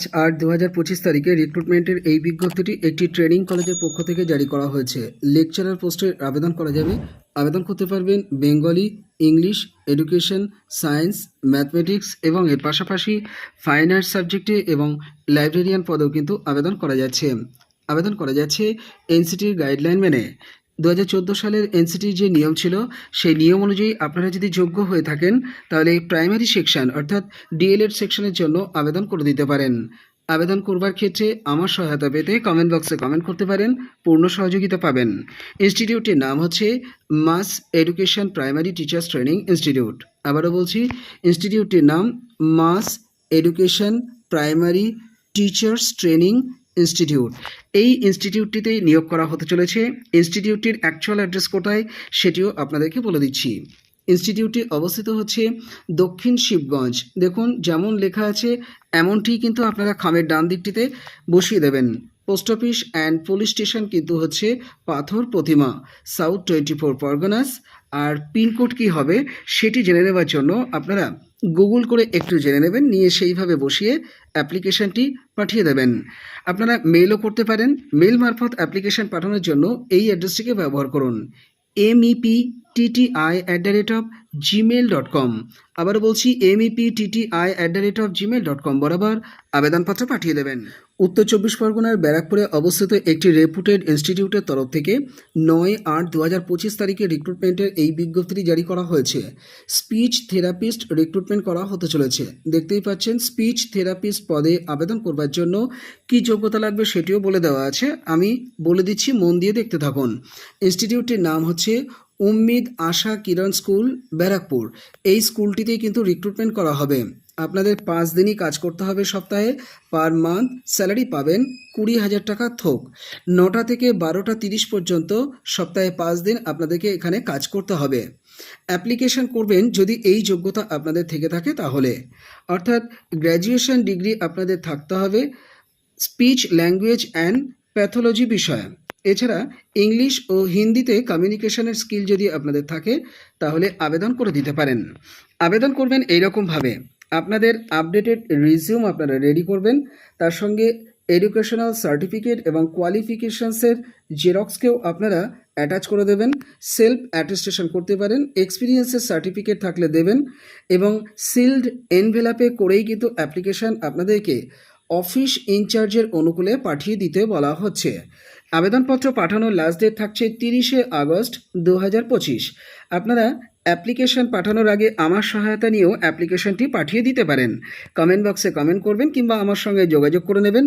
পাঁচ আট দু হাজার পঁচিশ তারিখে রিক্রুটমেন্টের এই বিজ্ঞপ্তিটি একটি ট্রেনিং কলেজের পক্ষ থেকে জারি করা হয়েছে। লেকচারার পোস্টে আবেদন করা যাবে। আবেদন করতে পারবেন Bengali English education science mathematics এবং এর পাশাপাশি ফাইন আর্টস সাবজেক্টে এবং লাইব্রেরিয়ান পদেও কিন্তু আবেদন করা যাচ্ছে। আবেদন করা যাচ্ছে এনসিটির গাইডলাইন মেনে। দু হাজার চোদ্দ সালের এনসিটির যে নিয়ম ছিল, সেই নিয়ম অনুযায়ী আপনারা যদি যোগ্য হয়ে থাকেন, তাহলে প্রাইমারি সেকশন অর্থাৎ ডিএলএড সেকশনের জন্য আবেদন করে দিতে পারেন। আবেদন করবার ক্ষেত্রে আমার সহায়তা পেতে কমেন্ট বক্সে কমেন্ট করতে পারেন, পূর্ণ সহযোগিতা পাবেন। ইনস্টিটিউটের নাম হচ্ছে Mass Education Primary Teachers Training Institute. আবারও বলছি, ইনস্টিটিউটটির নাম Mass Education Primary Teachers Training Institute. এই ইনস্টিটিউটটিতে নিয়োগ করা হতে চলেছে। ইনস্টিটিউটটির অ্যাকচুয়াল অ্যাড্রেস কোথায় সেটিও আপনাদেরকে বলে দিচ্ছি। ইনস্টিটিউটটি অবস্থিত হচ্ছে দক্ষিণ শিবগঞ্জ। দেখুন, যেমন লেখা আছে, এমনটি কিন্তু আপনারা খামের ডান দিকটিতে বসিয়ে দেবেন। Post office and police station কিন্তু হচ্ছে Pathar Pratima. South twenty four Parganas. আর পিনকোড কী হবে সেটি জেনে নেওয়ার জন্য আপনারা গুগল করে একটু জেনে নেবেন, নিয়ে সেইভাবে বসিয়ে অ্যাপ্লিকেশনটি পাঠিয়ে দেবেন। আপনারা মেলও করতে পারেন মেল মারফত অ্যাপ্লিকেশন পাঠানোর জন্য এই অ্যাড্রেসটিকে ব্যবহার করুন। MEP TTI at the rate of Gmail dot com আবার বলছি MEP TTI at the rate of Gmail dot com বরাবর আবেদনপত্র পাঠিয়ে দেবেন। উত্তর চব্বিশ পরগনার ব্যারাকপুরে অবস্থিত একটি রেপুটেড ইনস্টিটিউটের তরফ থেকে নয় আট দু হাজার পঁচিশ তারিখে রিক্রুটমেন্টের এই বিজ্ঞপ্তিটি জারি করা হয়েছে। স্পিচ থেরাপিস্ট রিক্রুটমেন্ট করা হতে চলেছে। দেখতেই পাচ্ছেন স্পিচ থেরাপিস্ট পদে আবেদন করবার জন্য কি যোগ্যতা লাগবে সেটিও বলে দেওয়া আছে। আমি বলে দিচ্ছি, মন দিয়ে দেখতে থাকুন। ইনস্টিটিউটটির নাম হচ্ছে উম্মিদ আশা কিরণ স্কুল, ব্যারাকপুর। এই স্কুলটিতেই কিন্তু রিক্রুটমেন্ট করা হবে। আপনাদের পাঁচ দিনই কাজ করতে হবে সপ্তাহে। পার মান্থ স্যালারি পাবেন কুড়ি হাজার টাকা থোক। নটা থেকে বারোটা তিরিশ পর্যন্ত সপ্তাহে পাঁচ দিন আপনাদেরকে এখানে কাজ করতে হবে। অ্যাপ্লিকেশন করবেন যদি এই যোগ্যতা আপনাদের থেকে থাকে তাহলে। অর্থাৎ গ্র্যাজুয়েশন ডিগ্রি আপনাদের থাকতে হবে স্পিচ, ল্যাঙ্গুয়েজ অ্যান্ড প্যাথোলজি বিষয়ে। এছাড়া ইংলিশ ও হিন্দিতে কমিউনিকেশনের স্কিল যদি আপনাদের থাকে তাহলে আবেদন করে দিতে পারেন। আবেদন করবেন এইরকমভাবে। আপনাদের আপডেটেড রিজিউম আপনারা রেডি করবেন। তার সঙ্গে এডুকেশনাল সার্টিফিকেট এবং কোয়ালিফিকেশানসের জেরক্সকেও আপনারা অ্যাটাচ করে দেবেন। সেলফ অ্যাটেস্টেশন করতে পারেন এক্সপিরিয়েন্সের সার্টিফিকেট থাকলে দেবেন এবং সিল্ড এনভেলাপে করেই কিন্তু অ্যাপ্লিকেশন আপনাদেরকে অফিস ইনচার্জের অনুকূলে পাঠিয়ে দিতে বলা হচ্ছে। আবেদনপত্র পাঠানোর লাস্ট ডেট থাকছে তিরিশে আগস্ট দু হাজার পঁচিশ। আপনারা অ্যাপ্লিকেশন পাঠানোর আগে আমার সহায়তা নিয়েও অ্যাপ্লিকেশনটি পাঠিয়ে দিতে পারেন। কমেন্ট বক্সে কমেন্ট করবেন কিংবা আমার সঙ্গে যোগাযোগ করে নেবেন।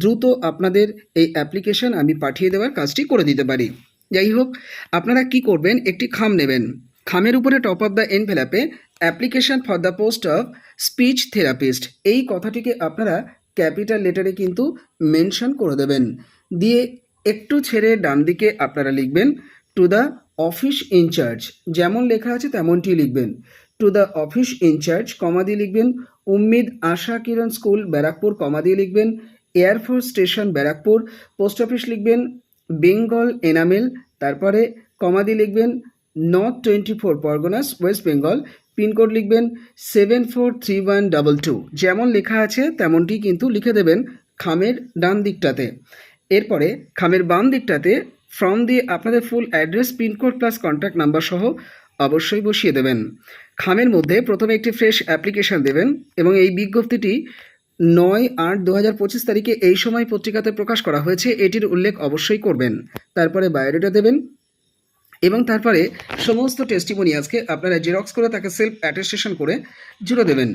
দ্রুত আপনাদের এই অ্যাপ্লিকেশন আমি পাঠিয়ে দেওয়ার কাজটি করে দিতে পারি। যাই হোক, আপনারা কি করবেন, একটি খাম নেবেন। খামের উপরে top of the এনভেলাপে application for the post of speech therapist এই কথাটিকে আপনারা ক্যাপিটাল লেটারে কিন্তু মেনশন করে দেবেন। দিয়ে একটু ছেড়ে ডান দিকে আপনারা লিখবেন টু দ্য অফিস ইনচার্জ যেমন লেখা আছে তেমনটি লিখবেন। To the office in charge comma দিয়ে লিখবেন। উম্মিদ আশা কিরণ স্কুল, ব্যারাকপুর কমা দিয়ে লিখবেন। Air force station Barrackpore post office লিখবেন। বেঙ্গল এনামেল তারপরে কমা দিয়ে লিখবেন। North twenty four Parganas west Bengal pin code লিখবেন। Seven four three one double two যেমন লেখা আছে তেমনটি কিন্তু লিখে দেবেন খামের ডান দিকটাতে। এরপরে খামের বাম দিকটাতে ফর্ম দিয়ে আপনাদের full address pin code plus contact number সহ অবশ্যই বসিয়ে দেবেন। খামের মধ্যে প্রথমে একটি ফ্রেশ অ্যাপ্লিকেশন দেবেন এবং এই বিজ্ঞপ্তিটি নয় আট দু হাজার পঁচিশ তারিখে এই সময় পত্রিকাতে প্রকাশ করা হয়েছে, এটির উল্লেখ অবশ্যই করবেন। তারপরে বায়োডেটা দেবেন এবং তারপরে সমস্ত টেস্টিমোনিয়ালসকে আপনারা জেরক্স করে তাকে সেলফ অ্যাটেস্টেশন করে জুড়ে দেবেন।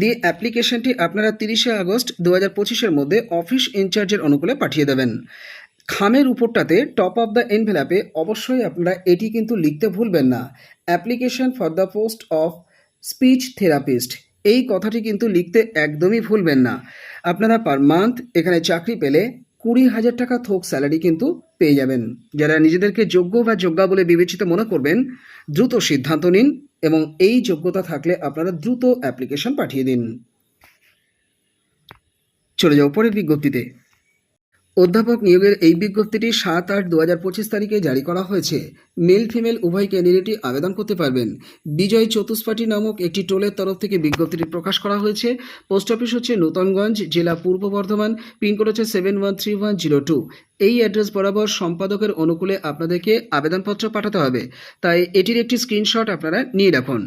দিয়ে অ্যাপ্লিকেশনটি আপনারা তিরিশে আগস্ট দু হাজার পঁচিশের মধ্যে অফিস ইনচার্জের অনুকূলে পাঠিয়ে দেবেন। খামের উপরটাতে টপ অফ দ্য এনভেলাপে অবশ্যই আপনারা এটি কিন্তু লিখতে ভুলবেন না। Application for the post of speech therapist এই কথাটি কিন্তু লিখতে একদমই ভুলবেন না। আপনারা পার মান্থ এখানে চাকরি পেলে কুড়ি হাজার টাকা থোক স্যালারি কিন্তু পেয়ে যাবেন। যারা নিজেদেরকে যোগ্য বা যোগ্যা বলে বিবেচিত মনে করবেন, দ্রুত সিদ্ধান্ত নিন এবং এই যোগ্যতা থাকলে আপনারা দ্রুত অ্যাপ্লিকেশন পাঠিয়ে দিন। চলে যাও পরের বিজ্ঞপ্তিতে। অধ্যাপক নিয়োগের এই বিজ্ঞপ্তিটি সাত আট দু হাজার পঁচিশ তারিখে জারি করা হয়েছে। মেল ফিমেল উভয় ক্যান্ডিডেটই আবেদন করতে পারবেন। বিজয় চতুষ্পাঠী নামক একটি টোলের তরফ থেকে বিজ্ঞপ্তিটি প্রকাশ করা হয়েছে। পোস্ট অফিস হচ্ছে নূতনগঞ্জ, জেলা পূর্ব বর্ধমান, পিনকোড হচ্ছে seven one three one zero two. এই অ্যাড্রেস বরাবর সম্পাদকের অনুকূলে আপনাদেরকে আবেদনপত্র পাঠাতে হবে। তাই এটির একটি স্ক্রিনশট আপনারা নিয়ে রাখুন।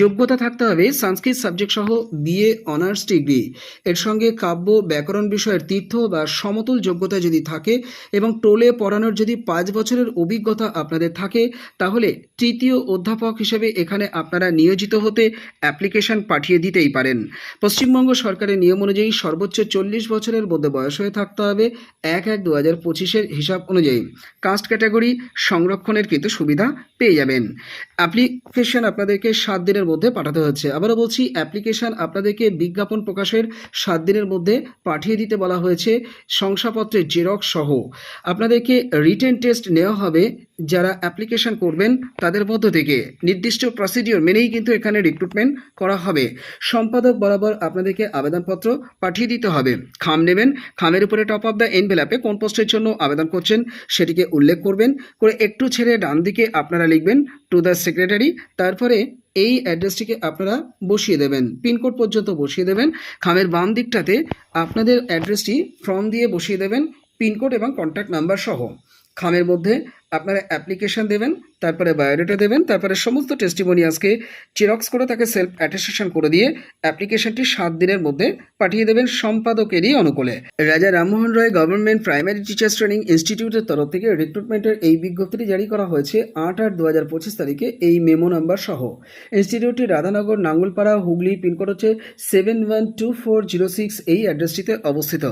যোগ্যতা থাকতে হবে সংস্কৃত সাবজেক্ট সহ বিএ অনার্স ডিগ্রি এর সঙ্গে কাব্য, ব্যাকরণ বিষয়ের তীর্থ বা সমতুল যোগ্যতা যদি থাকে এবং টোলে পড়ানোর যদি পাঁচ বছরের অভিজ্ঞতা আপনাদের থাকে, তাহলে তৃতীয় অধ্যাপক হিসেবে এখানে আপনারা নিয়োজিত হতে অ্যাপ্লিকেশন পাঠিয়ে দিতেই পারেন। পশ্চিমবঙ্গ সরকারের নিয়ম অনুযায়ী সর্বোচ্চ চল্লিশ বছরের মধ্যে বয়স হয়ে থাকতে হবে, এক এক দু হাজার পঁচিশের হিসাব অনুযায়ী। কাস্ট ক্যাটাগরি সংরক্ষণের কিন্তু সুবিধা পেয়ে যাবেন। অ্যাপ্লিকেশন আপনাদেরকে সাত দিনের মধ্যে পাঠাতে হচ্ছে। আবারও বলছি, অ্যাপ্লিকেশন আপনাদেরকে বিজ্ঞাপন প্রকাশের সাত দিনের মধ্যে পাঠিয়ে দিতে বলা হয়েছে শংসাপত্রের জেরক্স সহ। আপনাদেরকে রিটেন টেস্ট নেওয়া হবে যারা অ্যাপ্লিকেশন করবেন তাদের মধ্য থেকে। নির্দিষ্ট প্রসিডিওর মেনেই কিন্তু এখানে রিক্রুটমেন্ট করা হবে। সম্পাদক বরাবর আপনাদেরকে আবেদনপত্র পাঠিয়ে দিতে হবে। খাম নেবেন, খামের উপরে টপ অফ দ্য এনভেলাপে কোন পোস্টের জন্য আবেদন করছেন সেটিকে উল্লেখ করবেন। করে একটু ছেড়ে ডান দিকে আপনারা লিখবেন টু দ্য সেক্রেটারি তারপরে এই অ্যাড্রেসটিকে আপনারা বসিয়ে দেবেন। পিনকোড পর্যন্ত বসিয়ে দেবেন। খামের বাম দিকটাতে আপনাদের অ্যাড্রেসটি ফর্ম দিয়ে বসিয়ে দেবেন পিনকোড এবং কন্ট্যাক্ট নাম্বার সহ। খামের মধ্যে আপনারা অ্যাপ্লিকেশন দেবেন, তারপরে বায়োডেটা দেবেন, তারপরে সমস্ত টেস্টিমোনিয়াসকে জেরক্স করে তাকে সেলফ অ্যাটেস্টেশন করে দিয়ে অ্যাপ্লিকেশনটি সাত দিনের মধ্যে পাঠিয়ে দেবেন সম্পাদকেরই অনুকূলে। Raja Rammohan Roy government primary teachers training ইনস্টিটিউটের তরফ থেকে রিক্রুটমেন্টের এই বিজ্ঞপ্তিটি জারি করা হয়েছে আট আট দু হাজার পঁচিশ তারিখে এই মেমো নাম্বার সহ। ইনস্টিটিউটটি রাধানগর, নাঙ্গলপাড়া, হুগলি, পিনকোড হচ্ছে seven one two four zero six এই অ্যাড্রেসটিতে অবস্থিত।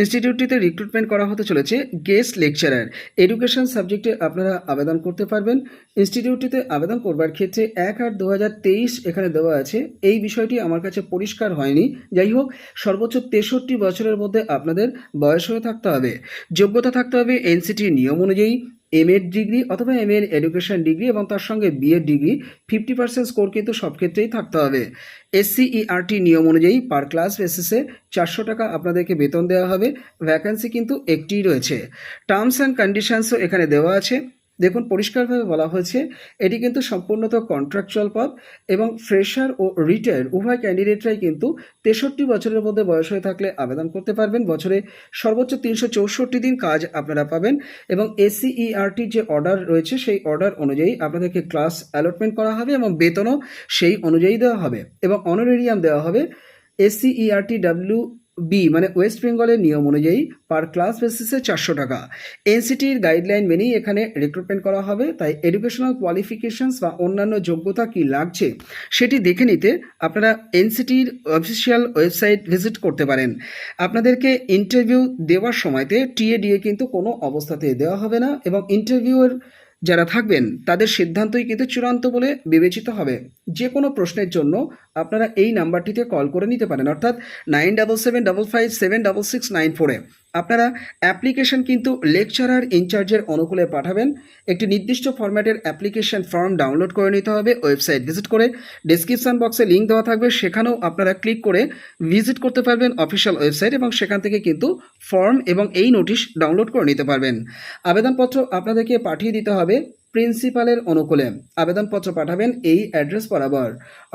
ইনস্টিটিউটটিতে রিক্রুটমেন্ট করা হতে চলেছে গেস্ট লেকচারার এডুকেশন সাবজেক্টে আপনারা আবেদন করতে পারবেন। ইনস্টিটিউটটিতে আবেদন করবার ক্ষেত্রে এক আট দু এখানে দেওয়া আছে। এই বিষয়টি আমার কাছে পরিষ্কার হয়নি। যাই হোক, সর্বোচ্চ তেষট্টি বছরের মধ্যে আপনাদের বয়স হয়ে থাকতে হবে। যোগ্যতা থাকতে হবে এনসিটির নিয়ম অনুযায়ী। এম এড ডিগ্রি অথবা এম এর এডুকেশন ডিগ্রি এবং তার সঙ্গে BEd degree fifty percent score কিন্তু সব ক্ষেত্রেই থাকতে হবে। এসসিইআরটি নিয়ম অনুযায়ী পার ক্লাস বেসিসে চারশো টাকা আপনাদেরকে বেতন দেওয়া হবে। ভ্যাকান্সি কিন্তু একটিই রয়েছে। টার্মস অ্যান্ড কন্ডিশনসও এখানে দেওয়া আছে। দেখুন, পরিষ্কারভাবে বলা হয়েছে, এটি কিন্তু সম্পূর্ণত কন্ট্রাকচুয়াল পদ এবং ফ্রেশার ও রিটায়ার উভয় ক্যান্ডিডেটরাই কিন্তু তেষট্টি বছরের মধ্যে বয়স হয়ে থাকলে আবেদন করতে পারবেন। বছরে সর্বোচ্চ তিনশো চৌষট্টি দিন কাজ আপনারা পাবেন এবং এসসিইআরটির যে অর্ডার রয়েছে, সেই অর্ডার অনুযায়ী আপনাদেরকে ক্লাস অ্যালটমেন্ট করা হবে এবং বেতনও সেই অনুযায়ী দেওয়া হবে এবং অনারেরিয়াম দেওয়া হবে। এসসিইআরটি ডাব্লিউ বি মানে ওয়েস্ট বেঙ্গলের নিয়ম অনুযায়ী পার ক্লাস বেসিসে চারশো টাকা। এনসিটির গাইডলাইন মেনেই এখানে রিক্রুটমেন্ট করা হবে, তাই এডুকেশনাল কোয়ালিফিকেশনস বা অন্যান্য যোগ্যতা কি লাগছে সেটি দেখে নিতে আপনারা এনসিটির অফিসিয়াল ওয়েবসাইট ভিজিট করতে পারেন। আপনাদেরকে ইন্টারভিউ দেওয়ার সময়তে টিএডিএ কিন্তু কোনো অবস্থাতে দেওয়া হবে না এবং ইন্টারভিউয়ের যারা থাকবেন, তাদের সিদ্ধান্তই কিন্তু চূড়ান্ত বলে বিবেচিত হবে। যে কোনো প্রশ্নের জন্য আপনারা এই নাম্বারটিতে কল করে নিতে পারেন, অর্থাৎ nine double seven double five seven double six nine ফোরে আপনারা অ্যাপ্লিকেশন কিন্তু লেকচারার ইনচার্জের অনুকূলে পাঠাবেন। একটি নির্দিষ্ট ফরম্যাটের অ্যাপ্লিকেশন ফর্ম ডাউনলোড করে নিতে হবে, ওয়েবসাইট ভিজিট করে। ডিসক্রিপশান বক্সে লিঙ্ক দেওয়া থাকবে, সেখানেও আপনারা ক্লিক করে ভিজিট করতে পারবেন অফিসিয়াল ওয়েবসাইট এবং সেখান থেকে কিন্তু ফর্ম এবং এই নোটিশ ডাউনলোড করে নিতে পারবেন। আবেদনপত্র আপনাদেরকে পাঠিয়ে দিতে হবে প্রিন্সিপালের অনুকূলে। আবেদনপত্র পাঠাবেন এই অ্যাড্রেস বরাবর।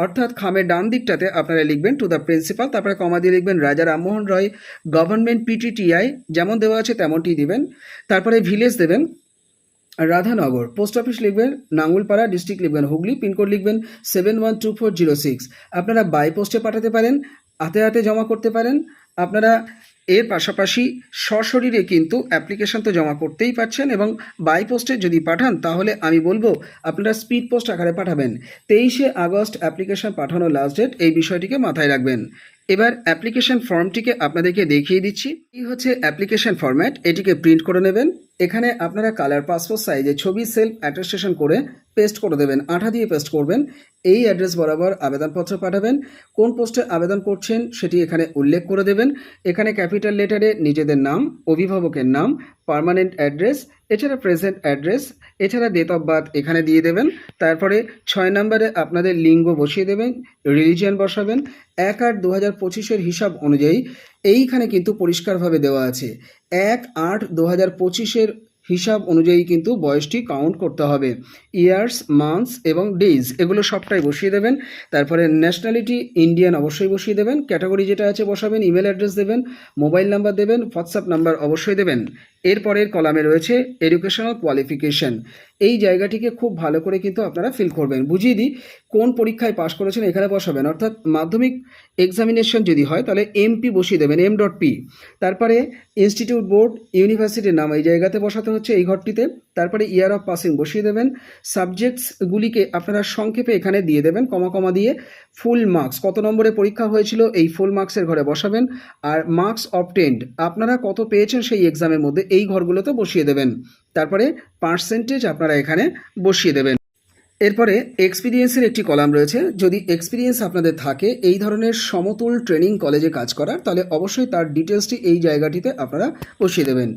অর্থাৎ খামের ডান দিকটাতে আপনারা লিখবেন টু দ্য প্রিন্সিপাল তারপরে কমা দিয়ে লিখবেন রাজা রামমোহন রায় গভর্নমেন্ট পিটিটিআই যেমন দেওয়া আছে তেমনটি দিবেন। তারপরে ভিলেজ দেবেন, রাধানগর পোস্ট অফিস লিখবেন, নাঙ্গুলপাড়া ডিস্ট্রিক্ট লিখবেন, হুগলি, পিনকোড লিখবেন seven one two four zero six আপনারা বাই পোস্টে পাঠাতে পারেন, হাতে হাতে জমা করতে পারেন। আপনারা এর পাশাপাশি সশরীরে কিন্তু অ্যাপ্লিকেশন তো জমা করতেই পারছেন এবং বাই পোস্টে যদি পাঠান, তাহলে আমি বলব আপনারা স্পিড পোস্ট আকারে পাঠাবেন। তেইশে আগস্ট অ্যাপ্লিকেশন পাঠানোর লাস্ট ডেট এই বিষয়টিকে মাথায় রাখবেন। এবার অ্যাপ্লিকেশন ফর্মটিকে আপনাদেরকে দেখিয়ে দিচ্ছি। এই হচ্ছে অ্যাপ্লিকেশন ফর্ম্যাট এটিকে প্রিন্ট করে নেবেন। এখানে আপনারা কালার পাসপোর্ট সাইজে ছবি সেলফ অ্যাটেস্টেশন করে পেস্ট করে দেবেন, আঠা দিয়ে পেস্ট করবেন। এই অ্যাড্রেস বরাবর আবেদনপত্র পাঠাবেন। কোন পোস্টে আবেদন করছেন সেটি এখানে উল্লেখ করে দেবেন। এখানে ক্যাপিটাল লেটারে নিজেদের নাম, অভিভাবকের নাম, পার্মানেন্ট অ্যাড্রেস, এছাড়া প্রেজেন্ট অ্যাড্রেস, এছাড়া ডেট অফ বার্থ এখানে দিয়ে দেবেন। তারপরে ছয় নম্বরে আপনাদের লিঙ্গ বসিয়ে দেবেন, রিলিজিয়ান বসাবেন। এক আট দু হাজার পঁচিশের হিসাব অনুযায়ী এইখানে কিন্তু পরিষ্কারভাবে দেওয়া আছে। এক আট দু হাজার পঁচিশের হিসাব অনুযায়ী কিন্তু বয়সটি কাউন্ট করতে হবে। ইয়ার্স মান্থস এবং ডেজ এগুলো সবটাই বসিয়ে দেবেন। তারপরে ন্যাশনালিটি ইন্ডিয়ান অবশ্যই বসিয়ে দেবেন। ক্যাটাগরি যেটা আছে বসাবেন ইমেল অ্যাড্রেস দেবেন মোবাইল নাম্বার দেবেন হোয়াটসঅ্যাপ নাম্বার অবশ্যই দেবেন। এরপরের কলামে রয়েছে এডুকেশনাল কোয়ালিফিকেশন এই জায়গাটিকে খুব ভালো করে কিন্তু আপনারা ফিল করবেন। বুঝিয়ে দিই, কোন পরীক্ষায় পাশ করেছেন, এখানে বসাবেন অর্থাৎ মাধ্যমিক এক্সামিনেশন যদি হয়, তাহলে এমপি বসিয়ে দেবেন এম ডট পি তারপরে ইনস্টিটিউট বোর্ড ইউনিভার্সিটির নাম এই জায়গাতে বসাতে হচ্ছে, এই ঘরটিতে। তারপরে ইয়ার অফ পাসিং বসিয়ে দেবেন। সাবজেক্টসগুলিকে আপনারা সংক্ষেপে এখানে দিয়ে দেবেন, কমা কমা দিয়ে। ফুল মার্কস কত নম্বরে পরীক্ষা হয়েছিল, এই ফুল মার্কসের ঘরে বসাবেন। আর মার্কস অবটেন্ড আপনারা কত পেয়েছেন সেই এক্সামের মধ্যে এই ঘরগুলোতে বসিয়ে দেবেন। তারপরে পার্সেন্টেজ আপনারা এখানে বসিয়ে দেবেন। এরপরে এক্সপিরিয়েন্সের একটি কলাম রয়েছে। যদি এক্সপিরিয়েন্স আপনাদের থাকে, এই ধরনের সমতুল ট্রেনিং কলেজে কাজ করার, তাহলে অবশ্যই তার ডিটেলসটি এই জায়গাটিতে আপনারা বসিয়ে দেবেন।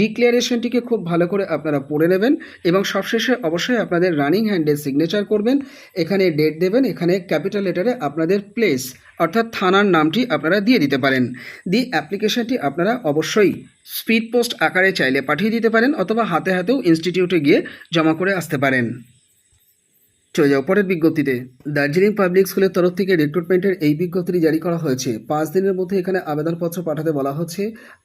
ডিক্লারেশনটিকে খুব ভালো করে আপনারা পড়ে নেবেন এবং সবশেষে অবশ্যই আপনাদের রানিং হ্যান্ডের সিগনেচার করবেন। এখানে ডেট দেবেন, এখানে ক্যাপিটাল লেটারে আপনাদের প্লেস অর্থাৎ থানার নামটি আপনারা দিয়ে দিতে পারেন। দি অ্যাপ্লিকেশনটি আপনারা অবশ্যই স্পিড পোস্ট আকারে চাইলে পাঠিয়ে দিতে পারেন অথবা হাতে হাতেও ইনস্টিটিউটে গিয়ে জমা করে আসতে পারেন। চলে যাও পরের বিজ্ঞপ্তিতে। দার্জিলিং পাবলিক স্কুলের তরফ থেকে রিক্রুটমেন্টের এই বিজ্ঞপ্তিটি জারি করা হয়েছে। পাঁচ দিনের মধ্যে এখানে আবেদনপত্র পাঠাতে বলা হচ্ছে।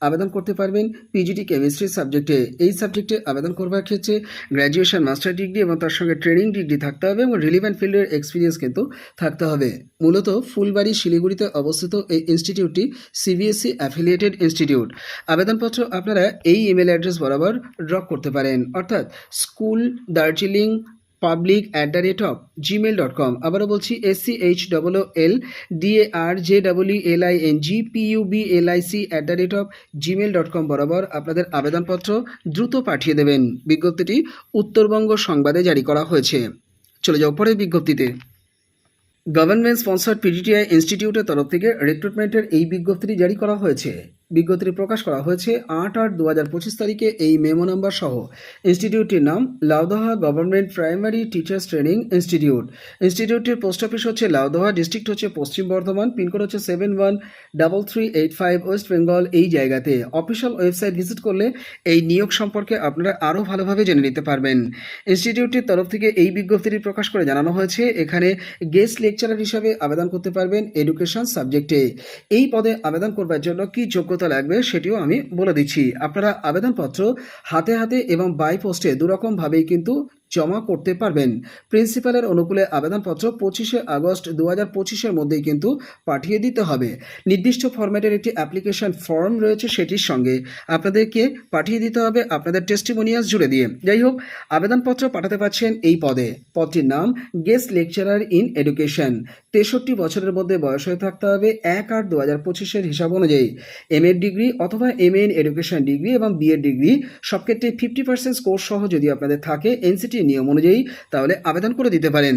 আবেদন করতে পারবেন পিজিটি কেমিস্ট্রি সাবজেক্টে এই সাবজেক্টে আবেদন করবার ক্ষেত্রে গ্র্যাজুয়েশন মাস্টার ডিগ্রি এবং তার সঙ্গে ট্রেনিং ডিগ্রি থাকতে হবে এবং রিলিভেন্ট ফিল্ডের এক্সপিরিয়েন্স কিন্তু থাকতে হবে। মূলত ফুলবাড়ি, শিলিগুড়িতে অবস্থিত এই ইনস্টিটিউটটি সিবিএসসি অ্যাফিলিয়েটেড ইনস্টিটিউট আবেদনপত্র আপনারা এই ইমেল অ্যাড্রেস বরাবর ড্রপ করতে পারেন। অর্থাৎ school Darjeeling public at the rate of gmail dot com আবারও বলছি S C H double L D A R J double E L I N G P U B L I C at the rate of gmail dot com বরাবর আপনাদের আবেদনপত্র দ্রুত পাঠিয়ে দেবেন। বিজ্ঞপ্তিটি উত্তরবঙ্গ সংবাদে জারি করা হয়েছে। চলে যাও পরের বিজ্ঞপ্তিতে। গভর্নমেন্ট স্পন্সর্ড পিডিটিআই ইনস্টিটিউটের তরফ থেকে রিক্রুটমেন্টের এই বিজ্ঞপ্তিটি জারি করা হয়েছে। বিজ্ঞপ্তিটি প্রকাশ করা হয়েছে আট আট দু হাজার পঁচিশ তারিখে এই মেমো নাম্বার সহ। ইনস্টিটিউটটির নাম Laudaha government primary teachers training institute. ইনস্টিটিউটটির post office হচ্ছে লাউদহা, ডিস্ট্রিক্ট হচ্ছে পশ্চিম বর্ধমান, পিনকোড হচ্ছে seven one double three eight five west Bengal এই জায়গাতে। অফিসিয়াল ওয়েবসাইট ভিজিট করলে এই নিয়োগ সম্পর্কে আপনারা আরও ভালোভাবে জেনে নিতে পারবেন। ইনস্টিটিউটটির তরফ থেকে এই বিজ্ঞপ্তিটি প্রকাশ করে জানানো হয়েছে। এখানে গেস্ট লেকচারার হিসাবে আবেদন করতে পারবেন এডুকেশন সাবজেক্টে। এই পদে আবেদন করবার জন্য কী কি যোগ্যতা লাগবে সেটিও আমি বলে দিচ্ছি। আপনারা আবেদনপত্র হাতে হাতে এবং বাই পোস্টে দুরকমভাবেই কিন্তু জমা করতে পারবেন। প্রিন্সিপালের অনুকূলে আবেদনপত্র পঁচিশে আগস্ট দু হাজার পঁচিশের মধ্যেই কিন্তু পাঠিয়ে দিতে হবে। নির্দিষ্ট ফরম্যাটের একটি অ্যাপ্লিকেশন ফর্ম রয়েছে সেটির সঙ্গে। আপনাদেরকে পাঠিয়ে দিতে হবে আপনাদের টেস্টিমোনিয়াস জুড়ে দিয়ে। যাই হোক, আবেদনপত্র পাঠাতে পারছেন এই পদে। পদটির নাম গেস্ট লেকচারার ইন এডুকেশন। তেষট্টি বছরের মধ্যে বয়স হয়ে থাকতে হবে এক আট দু হাজার পঁচিশের হিসাব অনুযায়ী। এম এর ডিগ্রি অথবা M A in education degree এবং বি এর ডিগ্রি সব ক্ষেত্রে ফিফটি পার্সেন্ট স্কোর সহ যদি আপনাদের থাকে, এনসিটি নিয়ম অনুযায়ী তাহলে আবেদন করে দিতে পারেন।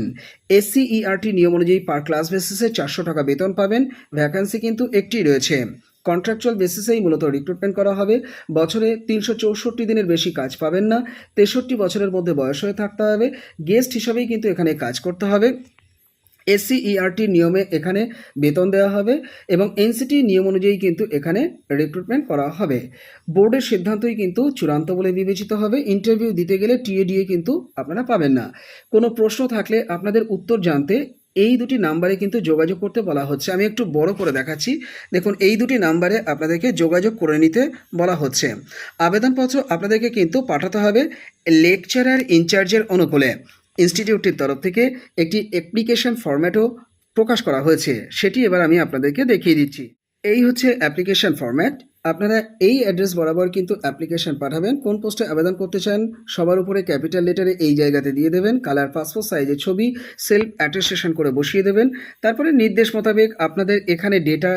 এসসিইআরটি নিয়ম অনুযায়ী পার ক্লাস বেসিসে চারশো টাকা বেতন পাবেন। ভ্যাকান্সি কিন্তু একটি রয়েছে। কন্ট্রাকচুয়াল বেসিসেই মূলত রিক্রুটমেন্ট করা হবে। বছরে তিনশো চৌষট্টি দিনের বেশি কাজ পাবেন না। তেষট্টি বছরের মধ্যে বয়স হয়ে থাকতে হবে। গেস্ট হিসাবেই কিন্তু এখানে কাজ করতে হবে। এসসি ইআরটি নিয়মে এখানে বেতন দেওয়া হবে এবং এনসিটি নিয়ম অনুযায়ী কিন্তু এখানে রিক্রুটমেন্ট করা হবে। বোর্ডের সিদ্ধান্তই কিন্তু চূড়ান্ত বলে বিবেচিত হবে। ইন্টারভিউ দিতে গেলে টিএডিএ কিন্তু আপনারা পাবেন না। কোনো প্রশ্ন থাকলে আপনাদের উত্তর জানতে এই দুটি নাম্বারে কিন্তু যোগাযোগ করতে বলা হচ্ছে। আমি একটু বড় করে দেখাচ্ছি। দেখুন, এই দুটি নাম্বারে আপনাদেরকে যোগাযোগ করে নিতে বলা হচ্ছে। আবেদনপত্র আপনাদেরকে কিন্তু পাঠাতে হবে লেকচারার ইনচার্জের অনুকূলে। ইনস্টিটিউটটির তরফ থেকে একটি অ্যাপ্লিকেশন ফরম্যাটও প্রকাশ করা হয়েছে। সেটি এবার আমি আপনাদেরকে দেখিয়ে দিচ্ছি। এই হচ্ছে অ্যাপ্লিকেশন ফরম্যাট আপনারা এই অ্যাড্রেস বরাবর কিন্তু অ্যাপ্লিকেশন পাঠাবেন। কোন পোস্টে আবেদন করতে চান, সবার উপরে ক্যাপিটাল লেটারে এই জায়গাতে দিয়ে দেবেন কালার পাসপোর্ট সাইজের ছবি সেলফ অ্যাটেস্টেশন করে বসিয়ে দেবেন। তারপরে নির্দেশ মোতাবেক আপনাদের এখানে ডেটা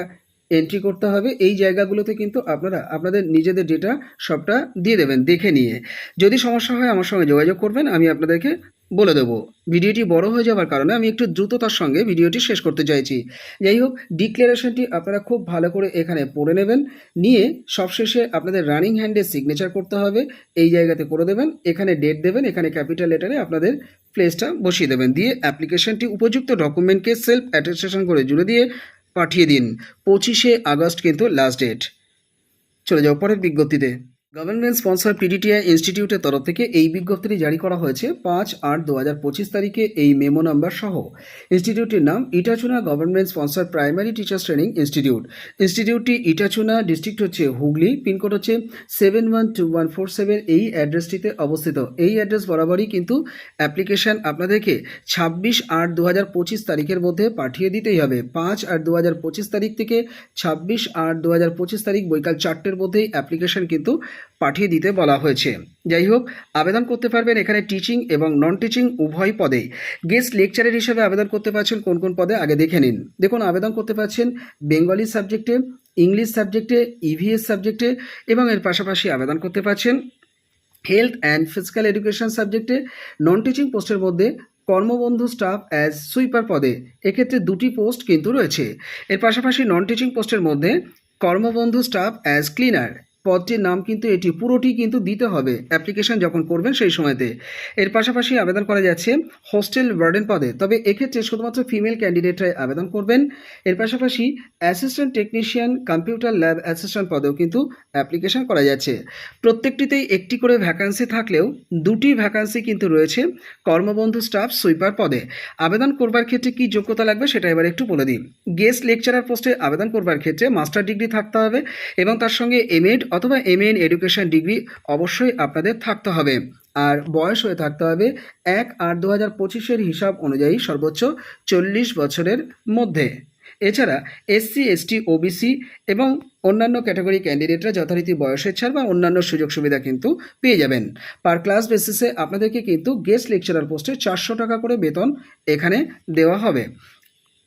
এন্ট্রি করতে হবে। এই জায়গাগুলোতে কিন্তু আপনারা আপনাদের নিজেদের ডেটা সবটা দিয়ে দেবেন, দেখে নিয়ে। যদি সমস্যা হয় আমার সঙ্গে যোগাযোগ করবেন, আমি আপনাদেরকে বলে দেবো। ভিডিওটি বড় হয়ে যাওয়ার কারণে আমি একটু দ্রুততার সঙ্গে ভিডিওটি শেষ করতে চাইছি। যাই হোক ডিক্লারেশনটি আপনারা খুব ভালো করে এখানে পড়ে নেবেন। নিয়ে সবশেষে আপনাদের রানিং হ্যান্ডে সিগনেচার করতে হবে। এই জায়গাতে করে দেবেন। এখানে ডেট দেবেন। এখানে ক্যাপিটাল লেটারে আপনাদের প্লেসটা বসিয়ে দেবেন। দিয়ে অ্যাপ্লিকেশনটি উপযুক্ত ডকুমেন্টকে সেলফ অ্যাটেস্টেশন করে জুড়ে দিয়ে পাঠিয়ে দিন। পঁচিশে আগস্ট কিন্তু লাস্ট ডেট চলে যাও পরের বিজ্ঞপ্তিতে। গভর্নমেন্ট স্পন্সর পিডিটিআই ইনস্টিটিউটের তরফ থেকে এই বিজ্ঞপ্তিটি জারি করা হয়েছে পাঁচ আট দু হাজার পঁচিশ তারিখে এই মেমো নাম্বার সহ। ইনস্টিটিউটটির নাম Itachuna government sponsor primary teachers training institute ইনস্টিটিউটটি Itachuna district হচ্ছে হুগলি, পিনকোড হচ্ছে seven one two one four seven. এই অ্যাড্রেসটিতে অবস্থিত। এই অ্যাড্রেস বরাবরই কিন্তু অ্যাপ্লিকেশন আপনাদেরকে ছাব্বিশ আট দু হাজার পঁচিশ তারিখের মধ্যে পাঠিয়ে দিতেই হবে। পাঁচ আট দু হাজার পঁচিশ তারিখ থেকে ছাব্বিশ আট দু হাজার পঁচিশ তারিখ বৈকাল চারটের মধ্যেই অ্যাপ্লিকেশন কিন্তু পাঠিয়ে দিতে বলা হয়েছে। যাই হোক আবেদন করতে পারবেন এখানে টিচিং এবং নন টিচিং উভয় পদে গেস্ট লেকচারের হিসেবে আবেদন করতে পারছেন কোন কোন পদে আগে দেখে নিন। দেখুন, আবেদন করতে পারছেন বেঙ্গলি সাবজেক্টে ইংলিশ সাবজেক্টে ইভিএস সাবজেক্টে এবং এর পাশাপাশি আবেদন করতে পারছেন হেলথ অ্যান্ড ফিজিক্যাল এডুকেশন সাবজেক্টে নন টিচিং পোস্টের মধ্যে কর্মবন্ধু স্টাফ অ্যাজ সুইপার পদে। এক্ষেত্রে দুটি পোস্ট কিন্তু রয়েছে। এর পাশাপাশি নন টিচিং পোস্টের মধ্যে কর্মবন্ধু স্টাফ অ্যাজ ক্লিনার পদটির নাম কিন্তু এটি, পুরোটি কিন্তু দিতে হবে। অ্যাপ্লিকেশন যখন করবেন সেই সময়তে। এর পাশাপাশি আবেদন করা যাচ্ছে হোস্টেল ওয়ার্ডেন পদে। তবে এক্ষেত্রে শুধুমাত্র ফিমেল ক্যান্ডিডেটরাই আবেদন করবেন। এর পাশাপাশি assistant technician computer lab assistant পদেও কিন্তু অ্যাপ্লিকেশন করা যাচ্ছে। প্রত্যেকটিতেই একটি করে ভ্যাকান্সি থাকলেও দুটি ভ্যাকান্সি কিন্তু রয়েছে কর্মবন্ধু স্টাফ সুইপার পদে। আবেদন করবার ক্ষেত্রে কি যোগ্যতা লাগবে সেটা এবার একটু বলে দিই। গেস্ট লেকচারার পোস্টে আবেদন করবার ক্ষেত্রে মাস্টার ডিগ্রি থাকতে হবে এবং তার সঙ্গে এমএড অথবা এম এন এডুকেশন ডিগ্রি অবশ্যই আপনাদের থাকতে হবে। আর বয়স হয়ে থাকতে হবে এক আট দু হাজার পঁচিশের হিসাব অনুযায়ী সর্বোচ্চ চল্লিশ বছরের মধ্যে। এছাড়া এসসি এসটি ওবিসি এবং অন্যান্য ক্যাটাগরি ক্যান্ডিডেটরা যথারীতি বয়সের ছাড় বা অন্যান্য সুযোগ সুবিধা কিন্তু পেয়ে যাবেন। পার ক্লাস বেসিসে আপনাদেরকে কিন্তু গেস্ট লেকচারার পোস্টে চারশো টাকা করে বেতন এখানে দেওয়া হবে।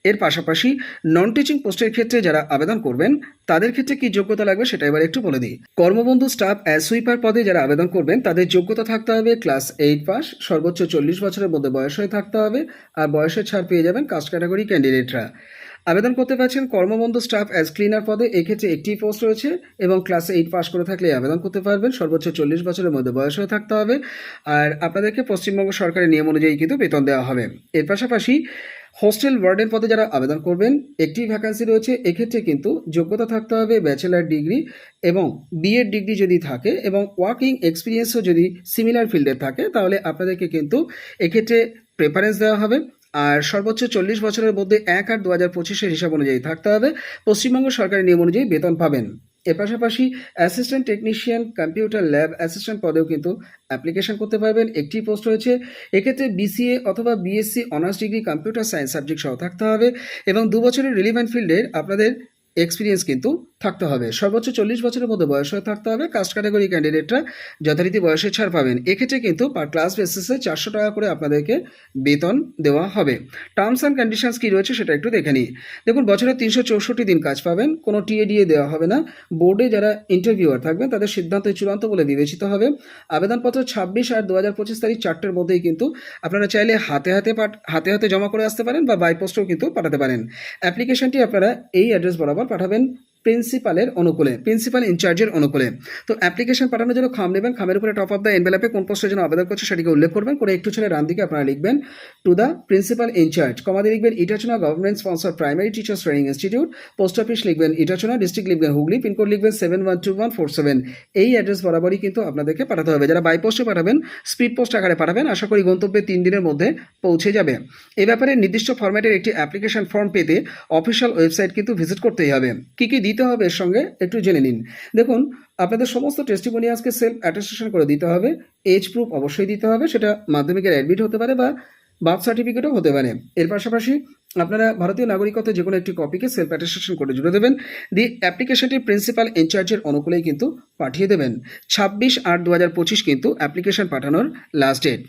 এর পাশাপাশি নন টিচিং পোস্টের ক্ষেত্রে যারা আবেদন করবেন, তাদের ক্ষেত্রে কি যোগ্যতা লাগবে সেটা এবার একটু বলে দিই। কর্মবন্ধু স্টাফ অ্যাজ সুইপার পদে যারা আবেদন করবেন, তাদের যোগ্যতা থাকতে হবে ক্লাস এইট পাস সর্বোচ্চ চল্লিশ বছরের মধ্যে বয়স হয়ে থাকতে হবে, আর বয়সের ছাড় পেয়ে যাবেন কাস্ট ক্যাটাগরি ক্যান্ডিডেটরা আবেদন করতে পারছেন কর্মবন্ধু স্টাফ অ্যাজ ক্লিনার পদে। এক্ষেত্রে একটি পোস্ট রয়েছে এবং ক্লাস এইট পাস করে থাকলে আবেদন করতে পারবেন। সর্বোচ্চ চল্লিশ বছরের মধ্যে বয়স হয়ে থাকতে হবে। আর আপনাদেরকে পশ্চিমবঙ্গ সরকারের নিয়ম অনুযায়ী কিন্তু বেতন দেওয়া হবে। এর পাশাপাশি হোস্টেল ওয়ার্ডেন পদে যারা আবেদন করবেন, একটি ভ্যাকান্সি রয়েছে। এক্ষেত্রে কিন্তু যোগ্যতা থাকতে হবে ব্যাচেলার ডিগ্রি এবং বিএড ডিগ্রি যদি থাকে এবং ওয়ার্কিং এক্সপিরিয়েন্সও যদি সিমিলার ফিল্ডে থাকে, তাহলে আপনাদেরকে কিন্তু এক্ষেত্রে প্রেফারেন্স দেওয়া হবে। আর সর্বোচ্চ চল্লিশ বছরের মধ্যে এক আট দু হাজার পঁচিশের হিসাব অনুযায়ী থাকতে হবে। পশ্চিমবঙ্গ সরকারের নিয়ম অনুযায়ী বেতন পাবেন। এর পাশাপাশি assistant technician computer lab assistant পদেও কিন্তু অ্যাপ্লিকেশন করতে পারবেন। একটি পোস্ট রয়েছে। এক্ষেত্রে বিসিএ অথবা BSc honours degree computer science subject সহ থাকতে হবে এবং দু বছরের রিলিভেন্ট ফিল্ডের আপনাদের এক্সপিরিয়েন্স কিন্তু থাকতে হবে। সর্বোচ্চ চল্লিশ বছরের মধ্যে বয়স হয়ে থাকতে হবে। কাস্ট ক্যাটাগরি ক্যান্ডিডেটরা যথারীতি বয়সে ছাড় পাবেন। এক্ষেত্রে কিন্তু পার ক্লাস বেসিসে চারশো টাকা করে আপনাদেরকে বেতন দেওয়া হবে। টার্মস অ্যান্ড কন্ডিশনস কী রয়েছে সেটা একটু দেখে নিই। দেখুন, বছরে তিনশো চৌষট্টি দিন কাজ পাবেন, কোনো টিএডিএ দেওয়া হবে না। বোর্ডে যারা ইন্টারভিউয়ার থাকবেন, তাদের সিদ্ধান্ত চূড়ান্ত বলে বিবেচিত হবে। আবেদনপত্র ছাব্বিশ আর দু হাজার পঁচিশ তারিখ চারটের মধ্যেই কিন্তু আপনারা চাইলে হাতে হাতে হাতে হাতে জমা করে আসতে পারেন বা বাই পোস্টেও কিন্তু পাঠাতে পারেন। অ্যাপ্লিকেশনটি আপনারা এই অ্যাড্রেস বরাবর পাঠাবেন প্রিন্সিপালের অনুকূলে, প্রিন্সিপাল ইনচার্জের অনুকূলে। তো অ্যাপ্লিকেশন পাঠানোর জন্য খাম নেবেন, খামের উপরে টপ অফ দ্য এনভেলাপে কোন পোস্টের জন্য আবেদন করছে সেটিকে উল্লেখ করবেন, করে একটু ছেলে রান দিকে আপনারা লিখবেন to the principal in charge কমাদি লিখবেন Itachuna government sponsor primary teachers training institute post office লিখবেন ইটাচনা ডিস্ট্রিক্ট লিখবেন, হুগলি পিনকোড লিখবেন seven one two one four seven এই অ্যাড্রেস বরাবরই কিন্তু আপনাদেরকে পাঠাতে হবে। যারা বাই পোস্টে পাঠাবেন স্পিড পোস্ট আকারে পাঠাবেন, আশা করি গন্তব্যে তিন দিনের মধ্যে পৌঁছে যাবে। এ ব্যাপারে নির্দিষ্ট ফরম্যাটের একটি অ্যাপ্লিকেশন ফর্ম পেতে অফিসিয়াল ওয়েবসাইট কিন্তু ভিজিট করতেই হবে। কী কী দিতে হবে এর সঙ্গে একটু জেনে নিন। দেখুন, আপনাদের সমস্ত টেস্টিমোনিয়াসকে সেলফ অ্যাটেস্টেশন করে দিতে হবে। এজ প্রুফ অবশ্যই দিতে হবে, সেটা মাধ্যমিকের অ্যাডমিট হতে পারে বা বার্থ সার্টিফিকেটও হতে পারে। এর পাশাপাশি আপনারা ভারতীয় নাগরিকত্ব যে কোনো একটি কপিকে সেলফ অ্যাটেস্টেশন করে জুড়ে দেবেন। দিয়ে অ্যাপ্লিকেশনটি প্রিন্সিপাল ইনচার্জের অনুকূলেই কিন্তু পাঠিয়ে দেবেন। ছাব্বিশ আট দু কিন্তু অ্যাপ্লিকেশন পাঠানোর লাস্ট ডেট